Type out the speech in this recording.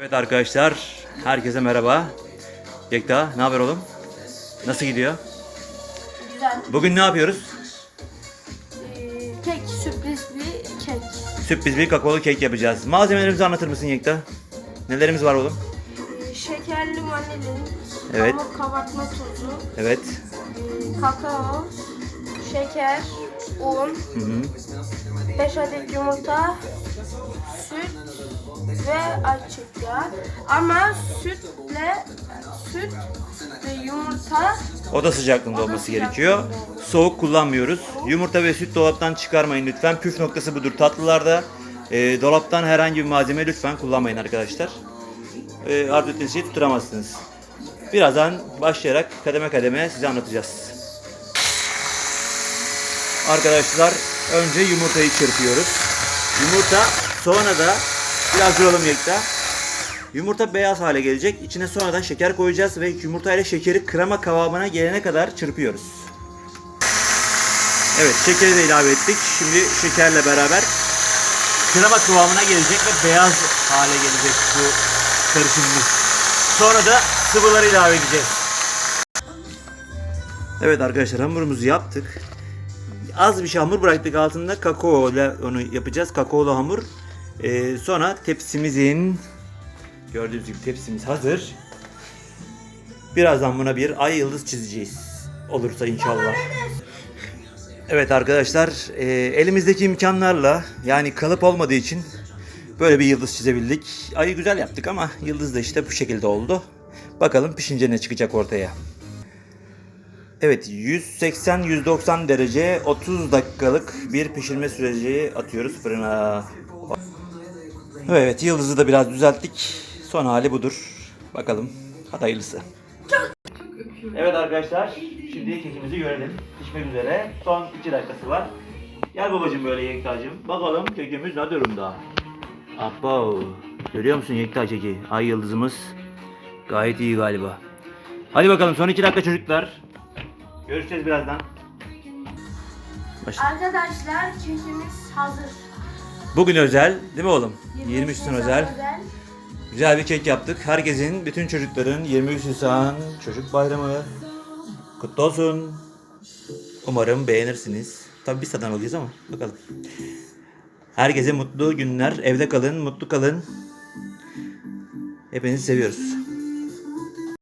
Evet arkadaşlar, herkese merhaba. Yekta, ne haber oğlum? Nasıl gidiyor? Güzel. Bugün ne yapıyoruz? Ee, kek, sürpriz bir kek. Sürpriz bir kakaolu kek yapacağız. Malzemelerimizi anlatır mısın Yekta? Nelerimiz var oğlum? Ee, şekerli vanilin, Evet. hamur kabartma tozu, Evet. ee, kakao, şeker, un, Hı hı. 5 adet yumurta, süt ve yağı. Ama sütle, süt ve yumurta Oda sıcaklığında olması sıcaklığında. gerekiyor. Soğuk kullanmıyoruz. Yumurta ve süt dolaptan çıkarmayın lütfen. Püf noktası budur tatlılarda. e, dolaptan herhangi bir malzeme lütfen kullanmayın arkadaşlar. E, arzu ettiğiniz şeyi tutturamazsınız. Birazdan başlayarak kademe kademe size anlatacağız. Arkadaşlar önce yumurtayı çırpıyoruz. Yumurta sonra da biraz duralım yekta. Yumurta beyaz hale gelecek. İçine sonradan şeker koyacağız ve yumurtayla şekeri krema kıvamına gelene kadar çırpıyoruz. Evet şekeri de ilave ettik. Şimdi şekerle beraber krema kıvamına gelecek ve beyaz hale gelecek bu karışımımız. Sonra da sıvıları ilave edeceğiz. Evet arkadaşlar hamurumuzu yaptık. Az bir şey hamur bıraktık altında kakao ile onu yapacağız. Kakaolu hamur. Ee, sonra tepsimizin gördüğünüz gibi tepsimiz hazır. Birazdan buna bir ay yıldız çizeceğiz. Olursa inşallah. Evet arkadaşlar e, elimizdeki imkanlarla yani kalıp olmadığı için böyle bir yıldız çizebildik. Ayı güzel yaptık ama yıldız da işte bu şekilde oldu. Bakalım pişince ne çıkacak ortaya. Evet 180-190 derece 30 dakikalık bir pişirme süreci atıyoruz fırına. Evet yıldızı da biraz düzelttik. Son hali budur. Bakalım hadi hayırlısı. Evet arkadaşlar şimdi kekimizi görelim. Pişmek üzere. Son 2 dakikası var. Gel babacım böyle Yekta'cığım. Bakalım kekimiz ne durumda. Abo. Görüyor musun Yekta keki? Ay yıldızımız gayet iyi galiba. Hadi bakalım son 2 dakika çocuklar. Görüşeceğiz birazdan. Başla. Arkadaşlar kekimiz hazır. Bugün özel değil mi oğlum? 23 23 Nisan özel. Güzel bir kek yaptık. Herkesin, bütün çocukların 23 Nisan Çocuk Bayramı kutlu olsun. Umarım beğenirsiniz. Tabii biz tadına ama bakalım. Herkese mutlu günler. Evde kalın, mutlu kalın. Hepinizi seviyoruz.